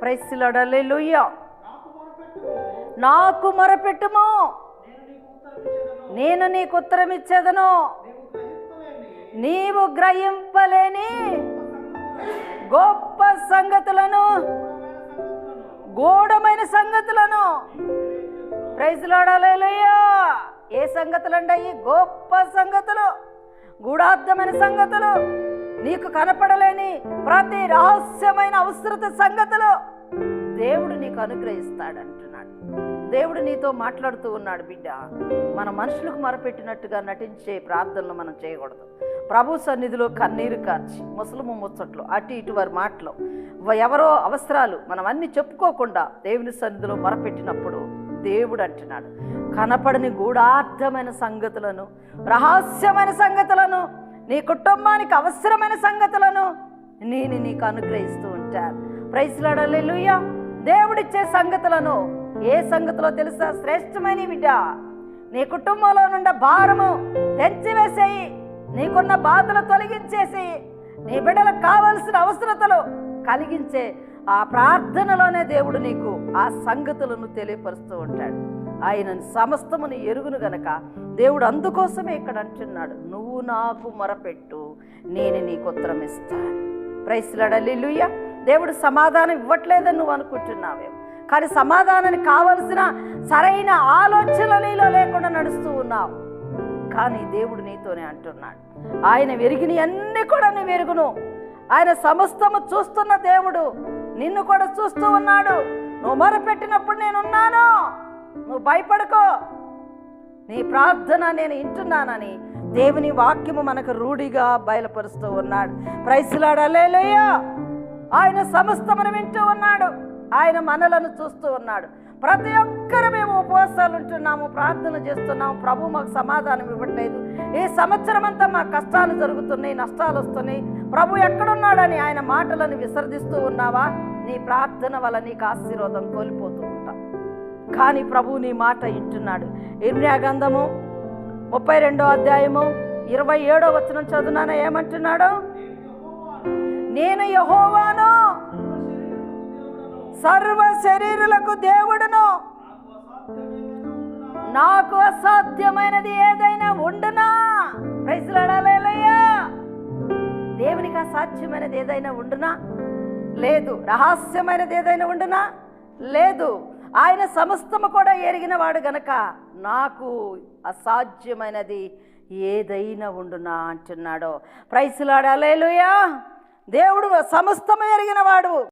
ప్రైస్లడలేలుయ్య నాకు మొరపెట్టుము. నేను నీకు ఉత్తరం ఇచ్చేదను. నీవు గ్రహింపలేని గొప్ప సంగతులను గూఢమైన సంగతులను. ప్రైజ్లాడాలేలుయ్యా ఏ సంగతులు అండి గొప్ప సంగతులు గూఢార్థమైన సంగతులు. నీకు కనపడలేని ప్రతి రహస్యమైన అవసరత సంగతులు దేవుడు నీకు అనుగ్రహిస్తాడు అంటున్నాడు దేవుడు నీతో మాట్లాడుతూ ఉన్నాడు బిడ్డ. మన మనుషులకు మొరపెట్టినట్టుగా నటించే ప్రార్థనలు మనం చేయకూడదు. ప్రభు సన్నిధిలో కన్నీరు కార్చి ముసలము ముచ్చట్లు అటు ఇటు వారి మాటలు ఎవరో అవసరాలు మనం అన్ని చెప్పుకోకుండా దేవుని సన్నిధిలో మొరపెట్టినప్పుడు దేవుడు అంటున్నాడు. కనపడని గూఢార్థమైన సంగతులను రహస్యమైన సంగతులను నీ కుటుంబానికి అవసరమైన సంగతులను నేను నీకు అనుగ్రహిస్తూ ఉంటాను. ప్రైస్లాడలేలుయ్యా దేవుడిచ్చే సంగతులను ఏ సంగతిలో తెలుసా? శ్రేష్టమైన బిడ్డ. నీ కుటుంబంలో నుండి భారము తెచ్చివేసేయి. నీకున్న బాధలు తొలగించేసి నీ బిడ్డలకు కావలసిన అవసరతలు కలిగించే ఆ ప్రార్థనలోనే దేవుడు నీకు ఆ సంగతులను తెలియపరుస్తూ ఉంటాడు. ఆయన సమస్తమును ఎరుగును గనక దేవుడు అందుకోసమే ఇక్కడ అంటున్నాడు. నువ్వు నాకు మొరపెట్టు నేను నీకు ఉత్తరం ఇస్తాను ప్రైస్లాడల్లిలుయ్య దేవుడు సమాధానం ఇవ్వట్లేదని నువ్వు అనుకుంటున్నావేమో. కానీ సమాధానానికి కావలసిన సరైన ఆలోచన నీలో లేకుండా నడుస్తూ ఉన్నావు. కానీ దేవుడు నీతోనే అంటున్నాడు. ఆయన వెరిగిని అన్ని కూడా నువ్వు వెరుగును. ఆయన సమస్తము చూస్తున్న దేవుడు నిన్ను కూడా చూస్తూ ఉన్నాడు. నువ్వు మొరపెట్టినప్పుడు నేనున్నాను. నువ్వు భయపడుకో. నీ ప్రార్థన నేను వింటున్నానని దేవుని వాక్యము మనకు రూఢిగా బయలుపరుస్తూ ఉన్నాడు. ప్రైసులాడలేలుయ్యా ఆయన సమస్తమును వింటూ ఉన్నాడు. ఆయన మనలను చూస్తూ ఉన్నాడు. ప్రతి ఒక్కరు మేము ఉపవాసాలు ఉంటున్నాము ప్రార్థన చేస్తున్నాము. ప్రభు మాకు సమాధానం ఇవ్వట్లేదు. ఈ సంవత్సరం అంతా మా కష్టాలు జరుగుతున్నాయి నష్టాలు వస్తున్నాయి. ప్రభు ఎక్కడున్నాడని ఆయన మాటలను విసర్జిస్తూ ఉన్నావా? నీ ప్రార్థన వల్ల నీకు ఆశీర్వాదం కోల్పోతూ ఉంటాం. కానీ ప్రభు నీ మాట ఇంటున్నాడు ఇర్మ్యా గంధము ముప్పై రెండో అధ్యాయము ఇరవై ఏడో వచనం చదువునాన ఏమంటున్నాడు? నేను యహోవాను సర్వ శరీరులకు దేవుడును. నాకు అసాధ్యమైనది ఏదైనా ఉండునా? ప్రైజ్లాడాలేలయ్యా దేవునికి అసాధ్యమైనది ఏదైనా ఉండునా? లేదు రహస్యమైనది ఏదైనా ఉండునా? లేదు ఆయన సమస్తము కూడా ఎరిగిన వాడు గనక నాకు అసాధ్యమైనది ఏదైనా ఉండునా అంటున్నాడో. ప్రైసులాడాలేలుయా దేవుడు సమస్తము ఎరిగిన వాడు.